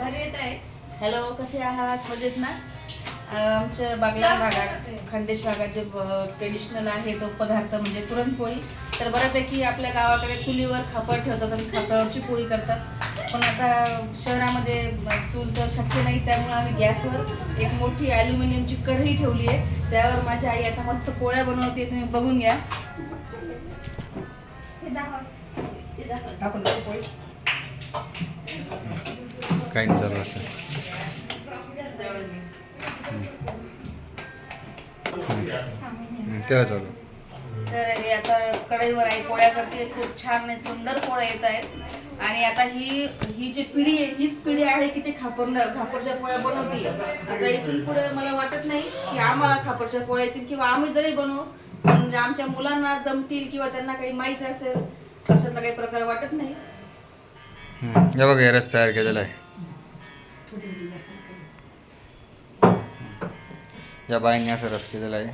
भारी येत आहे. हॅलो कसे आहात? मजेत ना? आमच्या बागला भागात खंडेश भागात जे ट्रेडिशनल आहे तो पदार्थ म्हणजे पुरणपोळी. तर बऱ्यापैकी आपल्या गावाकडे चुलीवर खापर ठेवतात आणि खापरावरची पोळी करतात. पण आता शहरामध्ये चूल तर शक्य नाही त्यामुळे आम्ही गॅसवर एक मोठी ॲल्युमिनियमची कढई ठेवली आहे. त्यावर माझी आई आता मस्त पोळ्या बनवते तुम्ही बघून घ्या. काही नाही चालू असतं. हं, केव्हा चालू. तर हे आता कढईवर आई पोळ्या करते खूप छान आणि सुंदर पोळ्या येत आहेत. आणि आता ही ही जी पिढी आहे हीच पिढी आहे की ते खापर खापरच्या पोळ्या बनवते. आता इथून पुढे मला वाटत नाही की आम्हाला खापरच्या पोळ्या येतील किंवा आम्ही जरी बनवू पण जे आमच्या मुलांना जमतील किंवा त्यांना काही माहिती असेल अशातला काही प्रकार वाटत नाही. बघा रस तयार केलेला आहे. या बाईंनी असं रस केलेला आहे.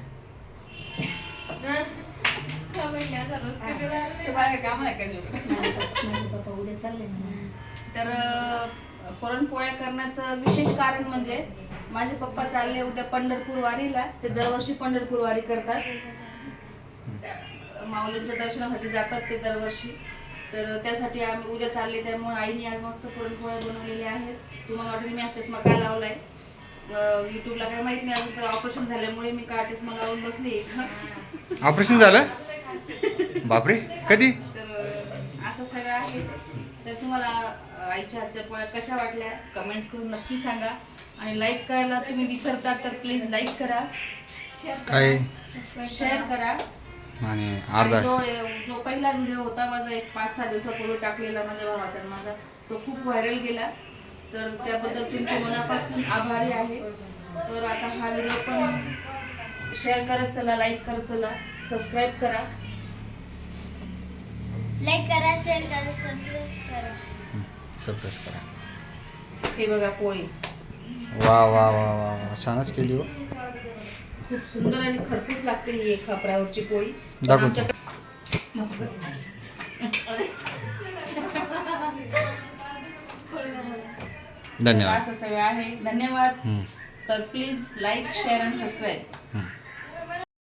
तर पुरणपोळ्या करण्याचं विशेष कारण म्हणजे माझे पप्पा चालले उद्या पंढरपूर वारीला ते दरवर्षी पंढरपूर वारी करतात. माऊलींच्या दर्शनासाठी जातात ते दरवर्षी. तर त्यासाठी आम्ही उद्या चालले त्यामुळे आईने आज मस्त पुरणपोळ्या बनवलेल्या आहेत. तुम्हाला वाटेल मी चष्मा का लावलाय? अं, युट्यूबला काही माहीत नाही अजून तर ऑपरेशन झाल्यामुळे मी का चष्मा लावून बसली ऑपरेशन झालं? बापरे कधी? तर असं सगळं आहे. तर तुम्हाला आईच्या हातच्या पोळ्या कशा वाटल्या? कमेंट्स करून नक्की सांगा. आणि लाईक करायला तुम्ही विसरतात तर प्लीज लाईक करा. काय? शेअर करा. आणि अर्धा जो जो पहिला व्हिडिओ होता माझा एक पाच सहा दिवसापूर्वी टाकलेला माझ्या भावाचा माझा तो खूप व्हायरल गेला. तर त्याबद्दल तुमच्या मनापासून आभारी आहे. तर आता हा व्हिडिओ पण शेअर करत चला लाईक करत चला सबस्क्राईब करा. लाईक करा शेअर करा सबस्क्राईब करा. सरप्राईज करा. हे बघा पोळी वा वा वा वा वा छानच केली हो. खूप सुंदर आणि खरपूस लागते ही एक खापरावरची पोळी. धन्यवाद. असं सगळं आहे. धन्यवाद. तर please like share and subscribe